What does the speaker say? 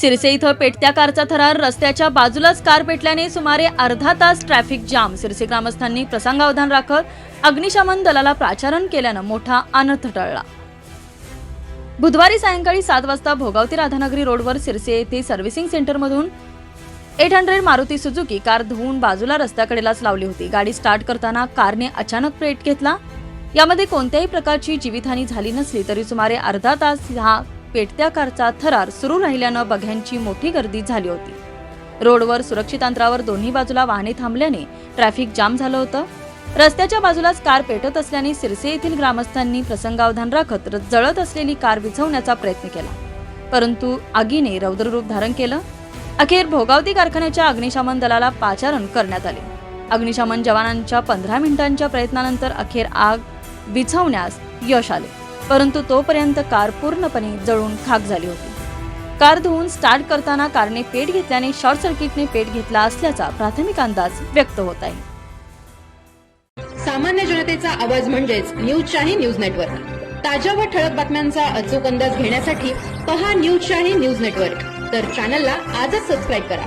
सिरसे इथं पेटत्या कारचा थरार. रस्त्याच्या बाजूलाच कार पेटल्याने सुमारे अर्धा तास ट्रॅफिक जाम. सिरसे ग्रामस्थांनी प्रसंगावधान राखत अग्निशमन दलाला प्राचारण केल्यानं मोठा अनर्थ टळला. बुधवारी सायंकाळी सात वाजता भोगावती राधानगरी रोडवर सिरसे येथे सर्व्हिसिंग सेंटरमधून eight hundred Maruti Suzuki car धुवून बाजूला रस्त्याकडेलाच लावली होती. गाडी स्टार्ट करताना कारने अचानक पेट घेतला. यामध्ये कोणत्याही प्रकारची जीवितहानी झाली नसली तरी सुमारे अर्धा तास हा पेटत्या कारचा थरार सुरू राहिल्यानं बघ्यांची मोठी गर्दी झाली होती. रोडवर सुरक्षित अंतरावर दोन्ही बाजूला वाहने थांबल्याने ट्रॅफिक जाम झालं होतं. रस्त्याच्या बाजूलाच कार पेटत असल्याने सिरसे येथील ग्रामस्थांनी प्रसंगावधान राखत र- जळत असलेली कार विझवण्याचा प्रयत्न केला. परंतु आगीने रौद्ररूप धारण केलं. अखेर भोगावती कारखान्याच्या अग्निशमन दलाला पाचारण करण्यात आले. अग्निशमन जवानांच्या पंधरा मिनिटांच्या प्रयत्नानंतर अखेर आग विझवण्यास यश आले. परंतु तोपर्यंत कार पूर्णपणे जळून खाक झाली होती. कार धुवून स्टार्ट करताना कारने पेट घेतल्याने शॉर्ट सर्किटने पेट घेतला असल्याचा प्राथमिक अंदाज व्यक्त होत आहे. सामान्य जनतेचा आवाज म्हणजेच न्यूज शाही न्यूज नेटवर्क ताज्या व ठळक बातम्यांचा अचूक अंदाज घेण्यासाठी पहा न्यूज शाही न्यूज नेटवर्क तर चॅनलला आजच सबस्क्राईब करा.